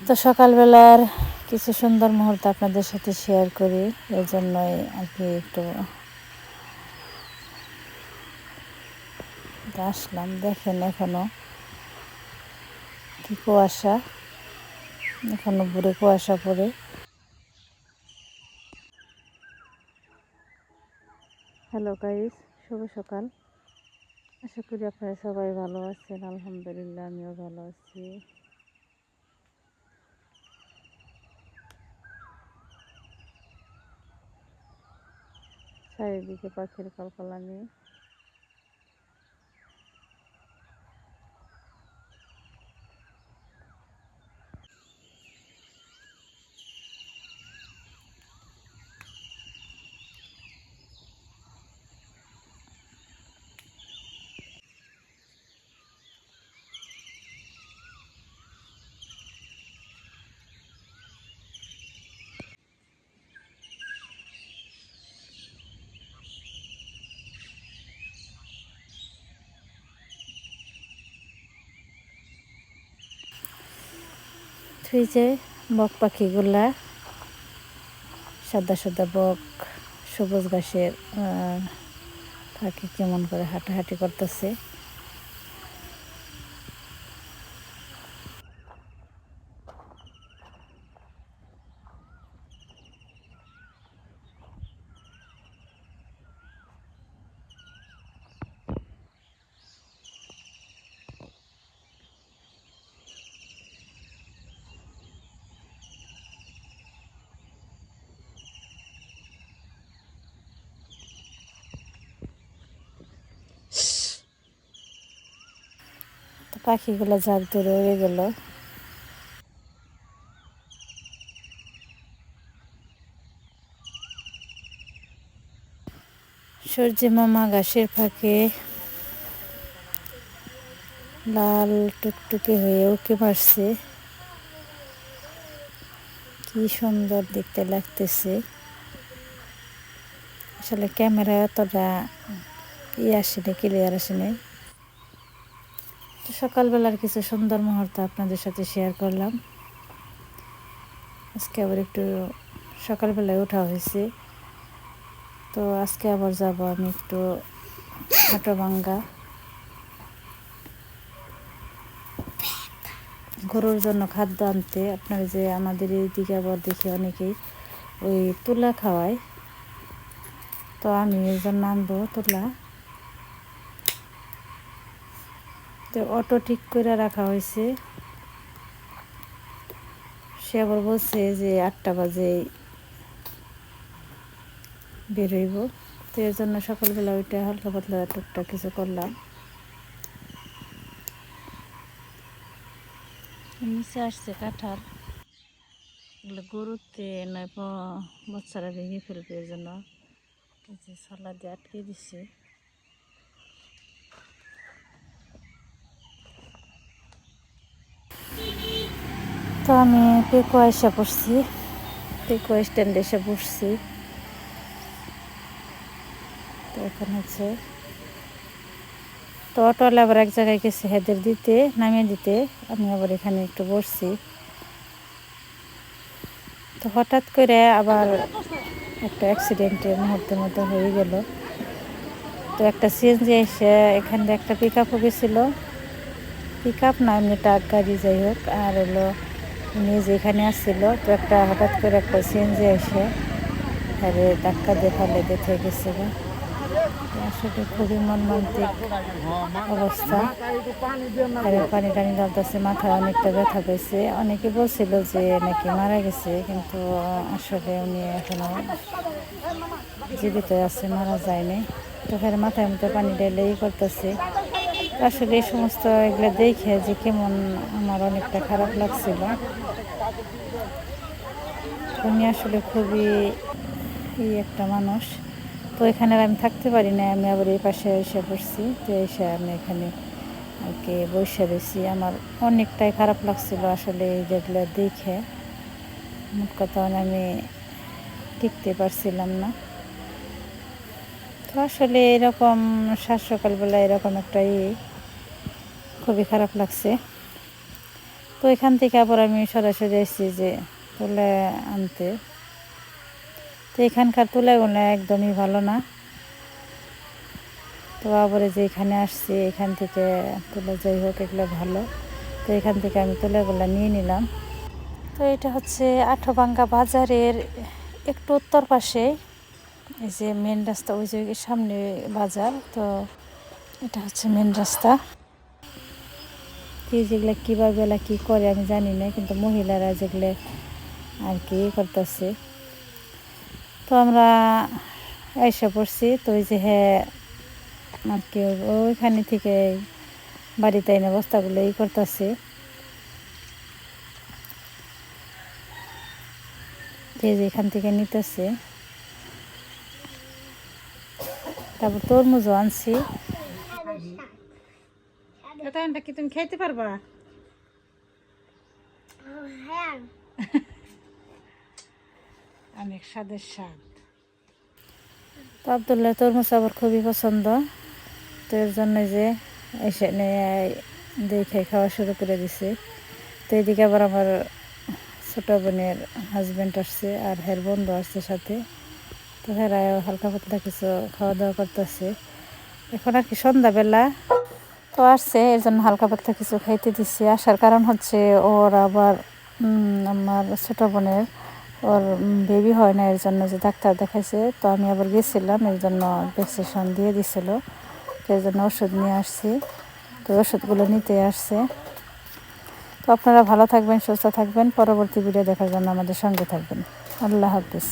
তো সকালবেলার কিছু সুন্দর মুহূর্ত আপনাদের সাথে শেয়ার করি এই জন্যই আর কি একটু আসলাম, দেখেন এখনও কি কুয়াশা, এখনও বুড়ে কুয়াশা পড়ে। হ্যালো গাইস শুভ সকাল। আশা করি আপনারা সবাই ভালো আছেন, আলহামদুলিল্লাহ, আমিও ভালো আছি। চারিদিকে পাখির কলকলানি থুই যে বক পাখিগুলা সাদা সাদা বক সবুজ ঘাসের পাখি কেমন করে হাঁটাহাঁটি করতেছে। পাখিগুলো ঝাঁক ধরে উড়ে গেল। সূর্যি মামা ঘাসের ফাঁকে লাল টুকটুকে হয়ে উঁকে মারছে। কি সুন্দর দেখতে লাগতেছে। আসলে ক্যামেরা এতটা ই আসেনি ক্লিয়ার আসেনি তো সকালবেলার কিছু সুন্দর মুহূর্ত আপনাদের সাথে শেয়ার করলাম। আজকে আবার একটু সকালবেলায় ওঠা হয়েছে। তো আজকে আবার যাব আমি একটু হাটোভাঙ্গা গরুর জন্য খাদ্য আনতে। আপনারা যে আমাদের এই দিকে আবার দেখি অনেকেই ওই তুলা খাওয়ায়। তো আমি এই জন্য আনব তুলা। তো অটো ঠিক করে রাখা হয়েছে। সে আবার বলছে যে আটটা বাজে বেরোইব তো এর জন্য সকালবেলা ওইটা হালকা পাতলা টুকটাক কিছু করলাম। নিচে আসছে কাঁঠাল। গরুতে নয় বাচ্চারা ভেঙে ফেলবে এর জন্য। সলা দিয়ে আটকে দিচ্ছে তো আমি পেকো এসে পড়ছি। পেকো স্ট্যান্ডে এসে বসছি তো এখন হচ্ছে তো অটোওয়ালা আবার এক জায়গায় গেছে হেদের দিতে, নামিয়ে দিতে। আমি আবার এখানে একটু বসছি। তো হঠাৎ করে আবার একটা অ্যাক্সিডেন্টের মুহূর্তের মতো হয়ে গেল। তো একটা সিএনজি এসে এখান একটা পিক আপও গেছিল। পিক আপ না, এমনি ট্রাক গাড়ি যাই হোক, আর হলো উনি যেখানে আসছিল, তো একটা হঠাৎ করে একটা সিএনজি এসে আরে ধাক্কা ফেলে দেখে গেছিল। আসলে খুবই মর্মান্তিক অবস্থা। আর পানি টানি ঢালতেছে, মাথায় অনেকটা ব্যথা পেয়েছে অনেকে বলছিল যে নাকি মারা গেছে, কিন্তু আসলে উনি এখনও জীবিত আছে, মারা যায়নি। তো ফের মাথায় মতো পানি ই করতেছে। আসলে এই সমস্ত এগুলো দেখে যে কেমন আমার অনেকটা খারাপ লাগছিল। উনি আসলে খুবই ই একটা মানুষ। তো এখানে আমি থাকতে পারি না আমি আবার এই পাশে এসে পড়ছি। তো এসে আমি এখানে আর কি বসে রয়েছি। আমার অনেকটাই খারাপ লাগছিল আসলে এই যেগুলো দেখে। মোট কথা আমি টিকতে পারছিলাম না। তো আসলে এরকম সাত সকালবেলা এরকম একটা ই খুবই খারাপ লাগছে। তো এখান থেকে আবার আমি সরাসরি এসেছি যে তুলে আনতে। তো এখানকার তুলাগুলো একদমই ভালো না। তো আবার যে এখানে আসছি, এখান থেকে তুলে যাই হোক, এগুলো ভালো। তো এখান থেকে আমি তুলাগুলো নিয়ে নিলাম। তো এটা হচ্ছে আঠোভাঙ্গা বাজারের একটু উত্তর পাশে এই যে মেন রাস্তা, ওই যে সামনে বাজার, তো এটা হচ্ছে মেন রাস্তা। কি যেগুলো কীভাবে এলা কী করে আমি জানি না, কিন্তু মহিলারা যেগুলো আর কি করতেছে। তো আমরা এসে পড়ছি, তো ওই যে হ্যাঁ আর কি ওইখানে থেকে বাড়িতে এনে বস্তাগুলো ই করতেছে। যে যে এখান থেকে নিতেছে। তারপর তরমুজও আনছি। এটা কি তুমি খেতে পারবা? অনেক স্বাদের স্বাদ। তো আবদুল্লাহ তরমুজ আবার খুবই পছন্দ। তো এর জন্য যে এসে দেখে খাওয়া শুরু করে দিছে। তো এদিকে আবার আমার ছোটো বোনের হাজব্যান্ড আসছে আর হের বন্ধু আসছে সাথে। তো হেরা হালকা পাতলা কিছু খাওয়া দাওয়া করতেছে। এখন আর কি সন্ধ্যাবেলা। তো আসছে, এর জন্য হালকা পাতলা কিছু খাইতে দিচ্ছি আসার কারণ হচ্ছে ওর আবার আমার ছোটো বোনের, ওর বেবি হয় না, এর জন্য যে ডাক্তার দেখাইছে। তো আমি আবার গেছিলাম, এর জন্য ভ্যাকসিনেশন দিয়ে দিছিল। তো এর জন্য ওষুধ নিয়ে আসছি। তো ওষুধগুলো নিতে আসছে। তো আপনারা ভালো থাকবেন, সুস্থ থাকবেন। পরবর্তী ভিডিও দেখার জন্য আমাদের সঙ্গে থাকবেন। আল্লাহ হাফিজ।